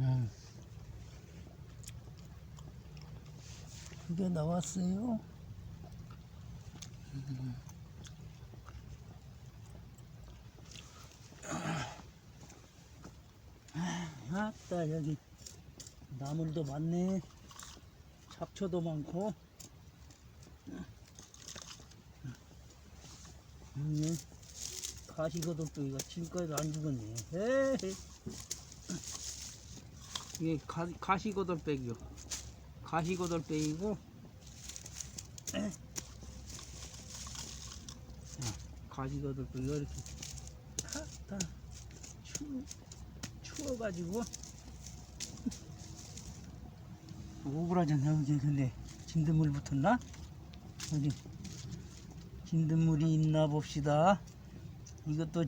음. 그게 나왔어요. 음. 아따 여기 나물도 많네. 잡초도 많고. 음, 가시거들도 지금까지도 안 죽었네. 에이. 이게 가, 가시거들빼기요. 가시거들빼기고. 자, 가시거들빼기가 이렇게 다 추, 추워가지고 오그라졌네 여기 근데 진드물 붙었나? 어디 진드물이 있나 봅시다. 이것도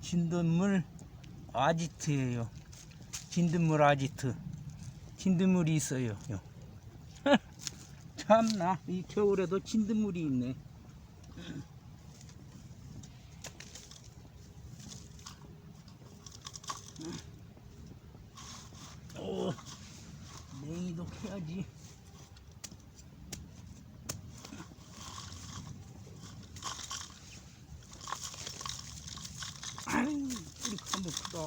진드물 아지트예요. 진드물 아지트. 진드물이 있어요. 요. 참나 이 겨울에도 진드물이 있네. 오, 냉이도 캐야지. 아유, 뿌리 한번 크다.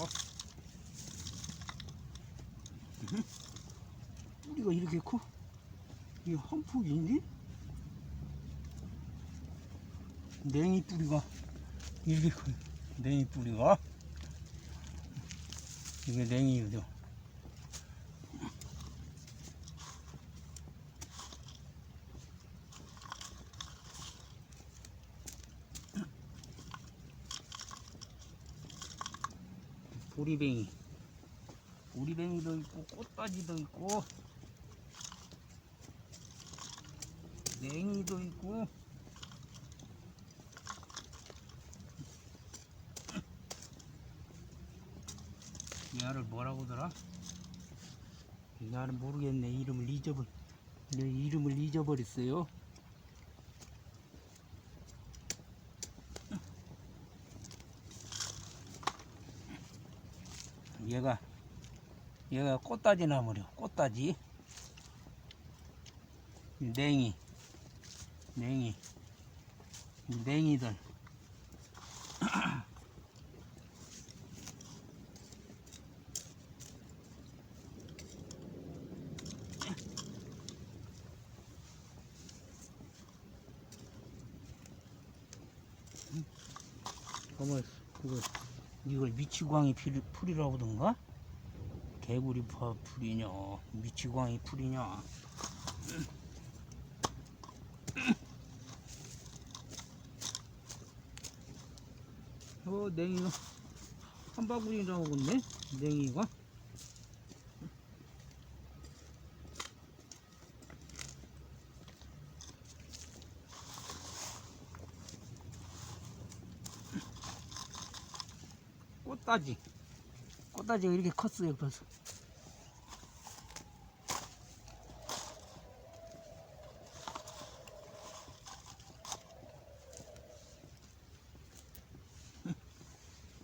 으흠. 뿌리가 이렇게 커? 이게 한 폭인데? 냉이 뿌리가 이렇게 커요. 냉이 뿌리가. 이게 냉이죠. 보리뱅이. 보리뱅이도 있고, 꽃가지도 있고, 냉이도 있고, 얘를 뭐라고더라? 나는 모르겠네. 이름을 잊어버, 내 이름을 잊어버렸어요. 얘가 얘가 꽃다지 나무려 꽃다지 냉이 냉이. 냉이들. 그거 이걸 미치광이 풀- 풀이라고 하던가? 개구리 파- 풀이냐? 미치광이 풀이냐 어 냉이가 한 바구니 나오겠네 냉이가. 꽃다지. 꽃다지가 이렇게 컸어요 벌써. 이,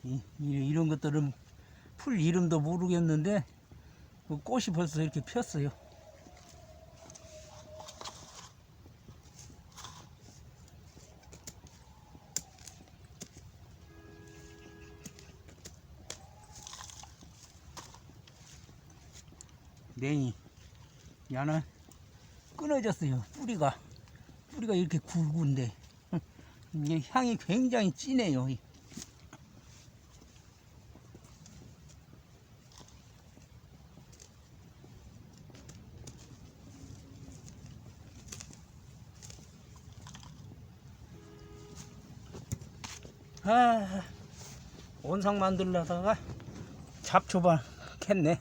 이- 이 런 것들은 풀 이름도 모르겠는데 그 꽃이 벌써 이렇게 폈어요. 냉이 야는 끊어졌어요. 뿌리가. 뿌리가 이렇게 굵은데. 향이 굉장히 진해요 아, 온상 만들려다가 잡초반 캤네.